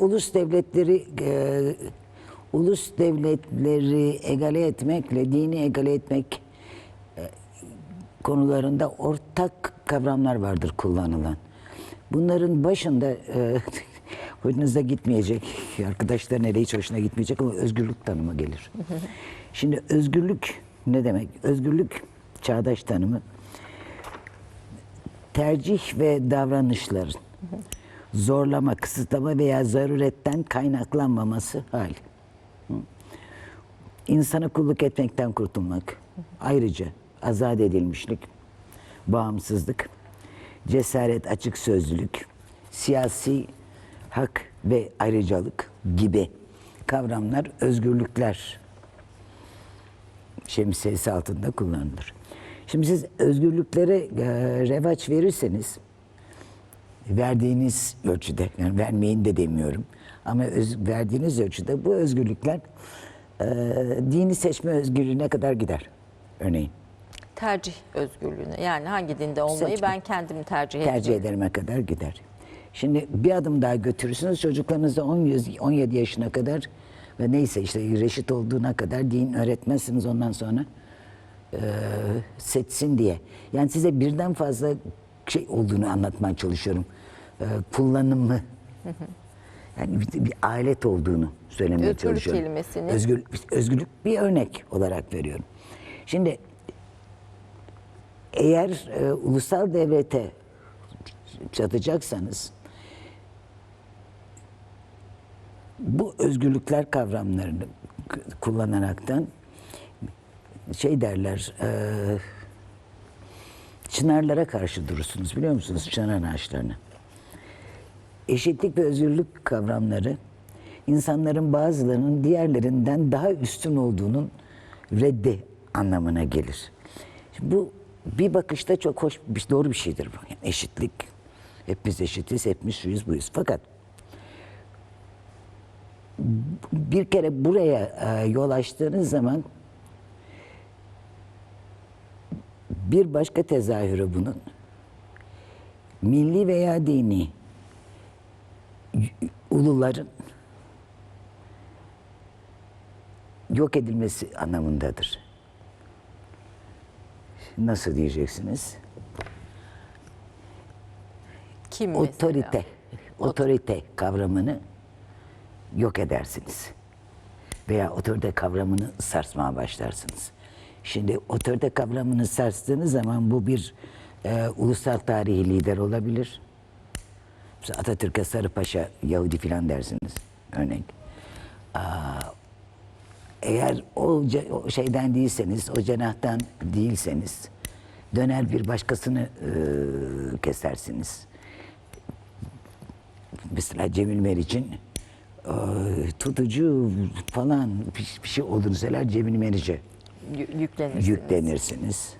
ulus devletleri e, ulus devletleri egale etmekle dini egale etmek e, konularında ortak kavramlar vardır kullanılan. Bunların başında e, hoşunuza gitmeyecek, arkadaşlar nereye hiç hoşuna gitmeyecek ama özgürlük tanımı gelir. Şimdi özgürlük ne demek? Özgürlük çağdaş tanımı tercih ve davranışların zorlama, kısıtlama veya zaruretten kaynaklanmaması hali. Hı. İnsana kulluk etmekten kurtulmak. Ayrıca azat edilmişlik, bağımsızlık, cesaret, açık sözlülük, siyasi hak ve ayrıcalık gibi kavramlar özgürlükler şemsiyesi altında kullanılır. Şimdi siz özgürlüklere e, revaç verirseniz verdiğiniz ölçüde, yani vermeyin de demiyorum ama öz- verdiğiniz ölçüde bu özgürlükler e, dini seçme özgürlüğüne kadar gider örneğin. Tercih özgürlüğüne. Yani hangi dinde olmayı Seçme. ben kendim tercih, tercih ediyorum. ederime kadar gider. Şimdi bir adım daha götürürsünüz çocuklarınızı 10, yüz- 17 yaşına kadar ve neyse işte reşit olduğuna kadar din öğretmezsiniz ondan sonra e, seçsin diye. Yani size birden fazla şey olduğunu anlatmaya çalışıyorum. E, kullanımı yani bir, bir alet olduğunu söylemeye Özgürlük çalışıyorum. kelimesini- Özgür, özgürlük bir örnek olarak veriyorum. Şimdi eğer e, ulusal devlete çatacaksanız bu özgürlükler kavramlarını kullanaraktan şey derler e, çınarlara karşı durursunuz biliyor musunuz çınar ağaçlarına. Eşitlik ve özgürlük kavramları insanların bazılarının diğerlerinden daha üstün olduğunun reddi anlamına gelir. Şimdi bu bir bakışta çok hoş, bir, doğru bir şeydir bu. Yani eşitlik, hepimiz eşitiz, hepimiz şuyuz buyuz. Fakat bir kere buraya e, yol açtığınız zaman bir başka tezahürü bunun milli veya dini uluların yok edilmesi anlamındadır. Nasıl diyeceksiniz? Kim mesela? Otorite, otorite kavramını yok edersiniz. Veya otorite kavramını sarsmaya başlarsınız. Şimdi otorite kavramını sarstığınız zaman bu bir e, ulusal tarihi lider olabilir. Mesela Atatürk'e Sarıpaşa Yahudi filan dersiniz örnek. Aa, eğer o, o şeyden değilseniz, o cenahtan değilseniz döner bir başkasını e, kesersiniz. Mesela Cemil Meriç'in e, tutucu falan bir, bir şey olduğunu söyler Cemil Meriç'e Yüklenirsiniz. yüklenirsiniz.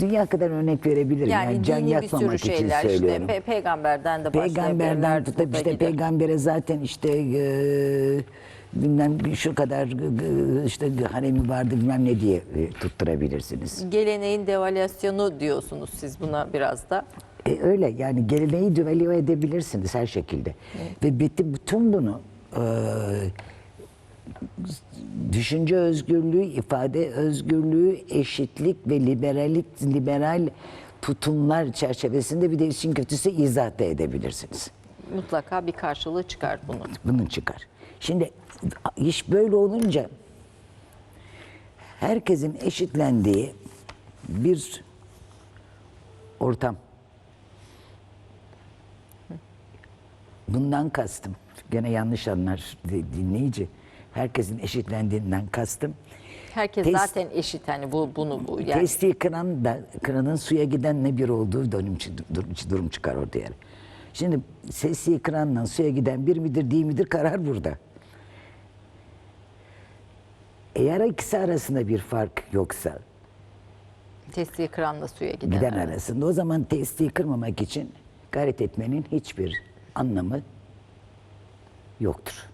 Dünya kadar örnek verebilirim. Yani, Yani, can dini bir yakmamak sürü için şeyler işte söylüyorum. pe- peygamberden de Peygamberden başlayabilirler. tutup işte peygambere zaten işte e, bilmem şu kadar e, işte haremi vardı bilmem ne diye e, tutturabilirsiniz. Geleneğin devalüasyonu diyorsunuz siz buna biraz da. E, öyle yani geleneği düveliyor edebilirsiniz her şekilde. Ve bitti bütün bunu e, düşünce özgürlüğü, ifade özgürlüğü, eşitlik ve liberallik, liberal tutumlar çerçevesinde bir de işin kötüsü izah da edebilirsiniz. Mutlaka bir karşılığı çıkar bunun. Bunun çıkar. Şimdi iş böyle olunca herkesin eşitlendiği bir ortam. Bundan kastım. Gene yanlış anlar di- dinleyici. Herkesin eşitlendiğinden kastım. Herkes Test- zaten eşit hani bu bunu bu yani Testiyi kıran da kıranın suya giden ne bir olduğu durum, durum, durum çıkar ortaya. Şimdi sesi kıranla suya giden bir midir değil midir karar burada. Eğer ikisi arasında bir fark yoksa testiyi kıranla suya giden. giden arası. arasında o zaman testiyi kırmamak için gayret etmenin hiçbir anlamı yoktur.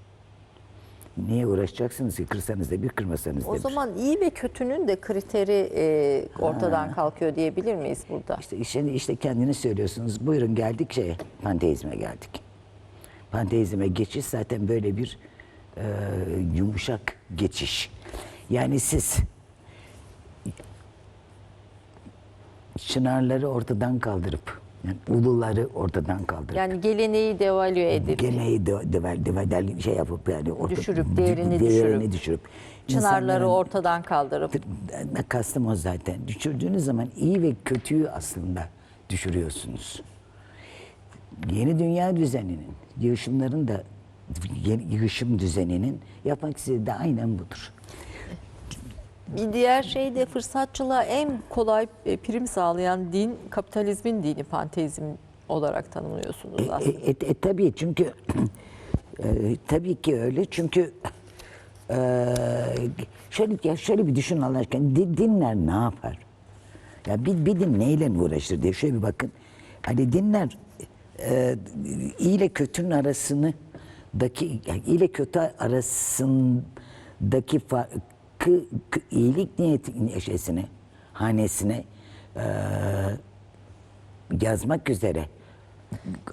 Niye uğraşacaksınız ki kırsanız da bir kırmasanız da O bir. zaman iyi ve kötünün de kriteri e, ortadan kalkıyor diyebilir miyiz burada? İşte, şimdi işte kendiniz söylüyorsunuz. Buyurun geldik şeye, panteizme geldik. Panteizme geçiş zaten böyle bir e, yumuşak geçiş. Yani siz çınarları ortadan kaldırıp yani uluları ortadan kaldırıp Yani geleneği devalüe edip geleneği de, de, de, de- şey yapıp yani orta, Düşürüp, değerini değerini düşürüp çınarları insanların- ortadan kaldırıp ben kastım o zaten. Düşürdüğünüz zaman iyi ve kötüyü aslında düşürüyorsunuz. Yeni dünya düzeninin, yığışımların da yığışım düzeninin yapmak istediği de aynen budur. Bir diğer şey de fırsatçılığa en kolay e, prim sağlayan din kapitalizmin dini panteizm olarak tanımlıyorsunuz E, aslında. e, e, tabii çünkü e, tabii ki öyle çünkü e, şöyle ya şöyle bir düşün Allah aşkına dinler ne yapar? Ya bir, bir din neyle uğraşır diye şöyle bir bakın. Hani dinler e, iyi ile kötünün arasını daki yani iyi ile kötü arasındaki farkı k- iyilik niyeti şeysine hanesine e, yazmak üzere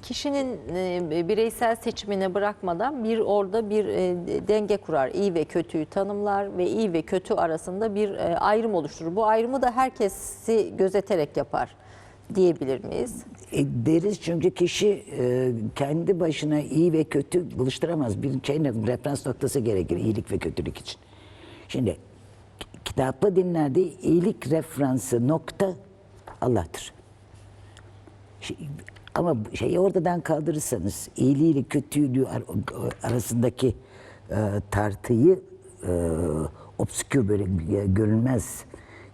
Kişinin e, bireysel seçimine bırakmadan bir orada bir e, denge kurar. İyi ve kötüyü tanımlar ve iyi ve kötü arasında bir e, ayrım oluşturur. Bu ayrımı da herkesi gözeterek yapar diyebilir miyiz? E, deriz çünkü kişi e, kendi başına iyi ve kötü buluşturamaz. Bir şey, referans noktası gerekir iyilik ve kötülük için. Şimdi kitaplı dinlerde iyilik referansı nokta Allah'tır. Şey- ama şeyi ortadan kaldırırsanız iyiliği ile kötülüğü ar- arasındaki e, tartıyı e, obskür böyle görünmez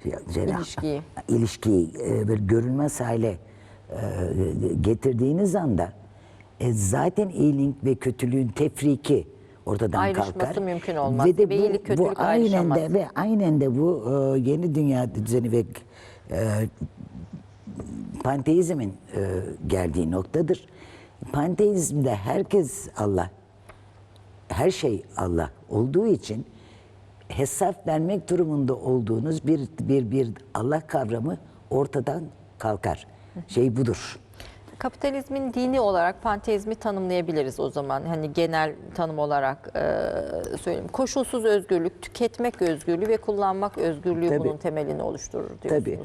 şey- İlişkiyi. ilişkiyi e, böyle görünmez hale e, getirdiğiniz anda e, zaten iyilik ve kötülüğün tefriki ortadan Ayrışması kalkar. mümkün olmaz. Ve de bu, iyilik, bu aynen de ve aynen de bu e, yeni dünya düzeni ve e, panteizmin e, geldiği noktadır. Panteizmde herkes Allah, her şey Allah olduğu için hesap vermek durumunda olduğunuz bir bir bir Allah kavramı ortadan kalkar. Şey budur. Kapitalizmin dini olarak panteizmi tanımlayabiliriz o zaman. Hani genel tanım olarak e, söyleyeyim. Koşulsuz özgürlük, tüketmek özgürlüğü ve kullanmak özgürlüğü Tabii. bunun temelini oluşturur diyorsunuz. Tabii.